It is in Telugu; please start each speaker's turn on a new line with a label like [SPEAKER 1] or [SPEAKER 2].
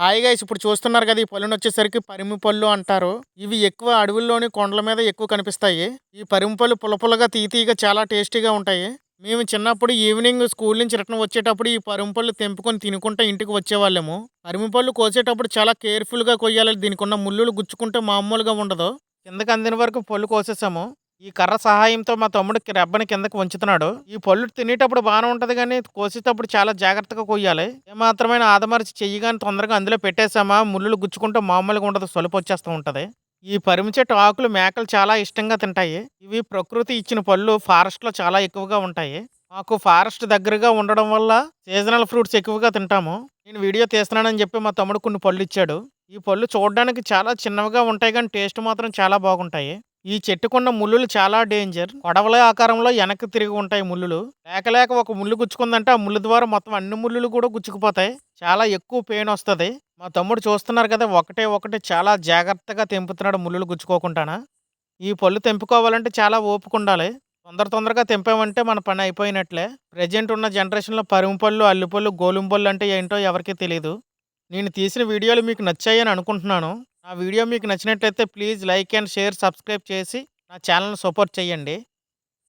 [SPEAKER 1] హాయిగా ఇప్పుడు చూస్తున్నారు కదా ఈ పళ్ళును వచ్చేసరికి పరిమి పళ్ళు అంటారు. ఇవి ఎక్కువ అడవుల్లోని కొండల మీద ఎక్కువ కనిపిస్తాయి. ఈ పరిమి పళ్ళు పులపులగా తీతీగా చాలా టేస్టీగా ఉంటాయి. మేము చిన్నప్పుడు ఈవినింగ్ స్కూల్ నుంచి రిటర్న్ వచ్చేటప్పుడు ఈ పరిమి పళ్ళు తెంపుకొని తినుకుంటే ఇంటికి వచ్చేవాళ్ళము. పరిమి పళ్ళు కోసేటప్పుడు చాలా కేర్ఫుల్గా కొయ్యాలి. దీనికి ఉన్న ముళ్ళులు గుచ్చుకుంటే మామూలుగా ఉండదు. కిందకి అందిన వరకు పళ్ళు కోసేసాము. ఈ కర్ర సహాయంతో మా తమ్ముడు రెబ్బని కిందకి వంచుతున్నాడు. ఈ పళ్ళు తినేటప్పుడు బాగానే ఉంటది కానీ కోసేటప్పుడు చాలా జాగ్రత్తగా కొయ్యాలి. ఏమాత్రమైన ఆదమరిచి చెయ్యి కానీ తొందరగా అందులో పెట్టేసామా ముళ్ళు గుచ్చుకుంటూ మామూలుగా ఉండదు సొలుపు వచ్చేస్తూ ఉంటుంది. ఈ పరిమి చెట్టు ఆకులు మేకలు చాలా ఇష్టంగా తింటాయి. ఇవి ప్రకృతి ఇచ్చిన పళ్ళు ఫారెస్ట్లో చాలా ఎక్కువగా ఉంటాయి. మాకు ఫారెస్ట్ దగ్గరగా ఉండడం వల్ల సీజనల్ ఫ్రూట్స్ ఎక్కువగా తింటాము. నేను వీడియో తీస్తున్నానని చెప్పి మా తమ్ముడు కొన్ని పళ్ళు ఇచ్చాడు. ఈ పళ్ళు చూడడానికి చాలా చిన్నవిగా ఉంటాయి కానీ టేస్ట్ మాత్రం చాలా బాగుంటాయి. ఈ చెట్టుకున్న ముళ్ళులు చాలా డేంజర్ కొడవల ఆకారంలో వెనక్కి తిరిగి ఉంటాయి ముళ్ళులు. లేక లేక ఒక ముళ్ళు గుచ్చుకుందంటే ఆ ముళ్ళు ద్వారా మొత్తం అన్ని ముళ్ళులు కూడా గుచ్చుకుపోతాయి. చాలా ఎక్కువ పెయిన్ వస్తుంది. మా తమ్ముడు చూస్తున్నారు కదా ఒకటే ఒకటి చాలా జాగ్రత్తగా తెంపుతున్నాడు ముళ్ళులు గుచ్చుకోకుండానా. ఈ పళ్ళు తెంపుకోవాలంటే చాలా ఓపిక ఉండాలి. తొందర తొందరగా తెంపామంటే మన పని అయిపోయినట్లే. ప్రజెంట్ ఉన్న జనరేషన్లో పరిమి పళ్ళు అల్లిపళ్ళు గోలుంపళ్ళు అంటే ఏంటో ఎవరికీ తెలియదు నేను తీసిన వీడియోలు మీకు నచ్చాయని అనుకుంటున్నాను. నా వీడియో మీకు నచ్చినట్లయితే please like and share subscribe చేసి నా ఛానల్ని సపోర్ట్ చేయండి.